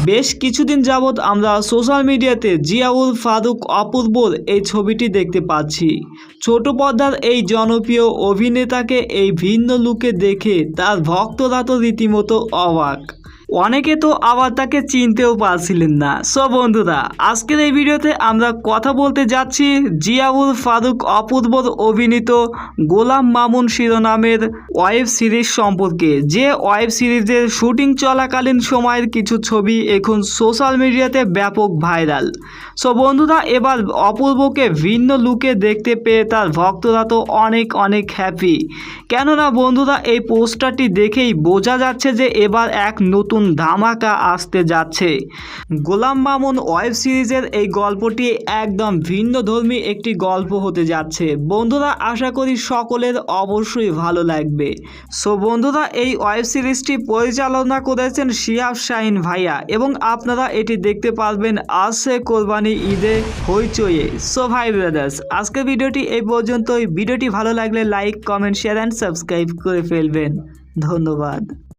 বেশ কিছুদিন যাবৎ আমরা সোশ্যাল মিডিয়াতে জিয়াউল ফারুক অপূর্বর এই ছবিটি দেখতে পাচ্ছি। ছোট পর্দার এই জনপ্রিয় অভিনেতাকে এই ভিন্ন লুকে দেখে তার ভক্তরা তো রীতিমতো অবাক। অনেকে তো আবার তাকে চিনতেও পারছিলেন না। সো বন্ধুরা, আজকের এই ভিডিওতে আমরা কথা বলতে যাচ্ছি জিয়াউল ফারুক অপূর্বর অভিনীত গোলাম মামুন শিরোনামের ওয়েব সিরিজ সম্পর্কে। যে ওয়েব সিরিজের শুটিং চলাকালীন সময়ের কিছু ছবি এখন সোশ্যাল মিডিয়াতে ব্যাপক ভাইরাল। সো বন্ধুরা, এবার অপূর্বকে ভিন্ন লুকে দেখতে পেয়ে তার ভক্তরা তো অনেক অনেক হ্যাপি কেননা বন্ধুরা, এই পোস্টারটি দেখেই বোঝা যাচ্ছে যে এবার এক নতুন ধামাকা আসতে যাচ্ছে। গোলাম মামুন ওয়েব সিরিজের এই গল্পটি একদম ভিন্ন ধর্মী একটি গল্প হতে যাচ্ছে। বন্ধুরা, আশা করি সকলের অবশ্যই ভালো লাগবে। সো, বন্ধুরা, এই ওয়েব সিরিজটি পরিচালনা করেছেন শিয়াব শাহিন ভাইয়া এবং আপনারা এটি দেখতে পারবেন আসছে কোরবানি ঈদে হইচইয়ে। সো, ভাই ব্রাদার্স, আজকের ভিডিওটি এই পর্যন্তই। ভিডিওটি ভালো লাগলে like, comment, share and subscribe করে ফেলবেন। ধন্যবাদ।